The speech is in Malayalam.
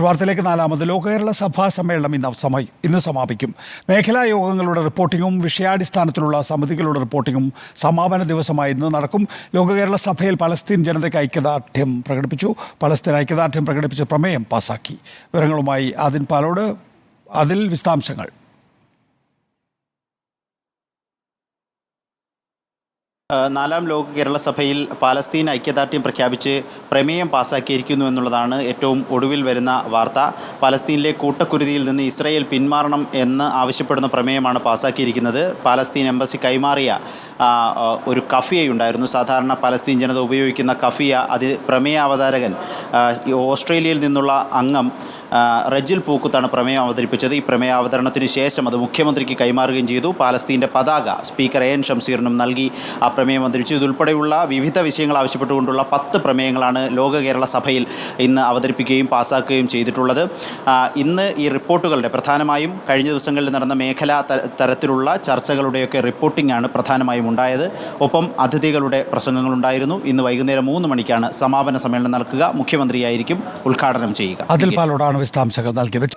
മട്ടുവാർത്തയിലേക്ക് നാലാമത്. ലോക കേരള സഭാ സമ്മേളനം ഇന്ന് സമയ ഇന്ന് സമാപിക്കും. മേഖലാ യോഗങ്ങളുടെ റിപ്പോർട്ടിങ്ങും വിഷയാടിസ്ഥാനത്തിലുള്ള സമിതികളുടെ റിപ്പോർട്ടിങ്ങും സമാപന ദിവസമായി ഇന്ന് നടക്കും. ലോക കേരള സഭയിൽ പലസ്തീൻ ജനതയ്ക്ക് ഐക്യദാർഢ്യം പ്രകടിപ്പിച്ചു. പലസ്തീൻ ഐക്യദാർഢ്യം പ്രകടിപ്പിച്ച പ്രമേയം പാസാക്കി. വിവരങ്ങളുമായി അതിൻ പാലോട്. അതിൽ വിശദാംശങ്ങൾ. നാലാം ലോക കേരള സഭയിൽ പാലസ്തീൻ ഐക്യദാർഢ്യം പ്രഖ്യാപിച്ച് പ്രമേയം പാസാക്കിയിരിക്കുന്നു എന്നുള്ളതാണ് ഏറ്റവും ഒടുവിൽ വരുന്ന വാർത്ത. പാലസ്തീനിലെ കൂട്ടക്കുരുതിയിൽ നിന്ന് ഇസ്രയേൽ പിന്മാറണം എന്ന് ആവശ്യപ്പെടുന്ന പ്രമേയമാണ് പാസാക്കിയിരിക്കുന്നത്. പാലസ്തീൻ എംബസി കൈമാറിയ ഒരു കഫിയയുണ്ടായിരുന്നു. സാധാരണ പലസ്തീൻ ജനത ഉപയോഗിക്കുന്ന കഫിയ അത് പ്രമേയ അവതാരകൻ ഓസ്ട്രേലിയയിൽ നിന്നുള്ള അംഗം റജിൽ പൂക്കുത്താണ് പ്രമേയം അവതരിപ്പിച്ചത്. ഈ പ്രമേയ അവതരണത്തിന് ശേഷം അത് മുഖ്യമന്ത്രിക്ക് കൈമാറുകയും ചെയ്തു. പാലസ്തീന്റെ പതാക സ്പീക്കർ എ എൻ ഷംസീറിനും നൽകി ആ പ്രമേയം അവതരിപ്പിച്ചു. ഇതുൾപ്പെടെയുള്ള വിവിധ വിഷയങ്ങൾ ആവശ്യപ്പെട്ടുകൊണ്ടുള്ള പത്ത് പ്രമേയങ്ങളാണ് ലോക കേരള സഭയിൽ ഇന്ന് അവതരിപ്പിക്കുകയും പാസ്സാക്കുകയും ചെയ്തിട്ടുള്ളത്. ഇന്ന് ഈ റിപ്പോർട്ടുകളുടെ പ്രധാനമായും കഴിഞ്ഞ ദിവസങ്ങളിൽ നടന്ന മേഖലാ തരത്തിലുള്ള ചർച്ചകളുടെയൊക്കെ റിപ്പോർട്ടിംഗ് ആണ് പ്രധാനമായും ഉണ്ടായത്. ഒപ്പം അതിഥികളുടെ പ്രസംഗങ്ങളുണ്ടായിരുന്നു. ഇന്ന് വൈകുന്നേരം മൂന്ന് മണിക്കാണ് സമാപന സമ്മേളനം നടക്കുക. മുഖ്യമന്ത്രിയായിരിക്കും ഉദ്ഘാടനം ചെയ്യുക. അതിൽ പാലോടാണ് വിശദാംശങ്ങൾ നൽകിയത്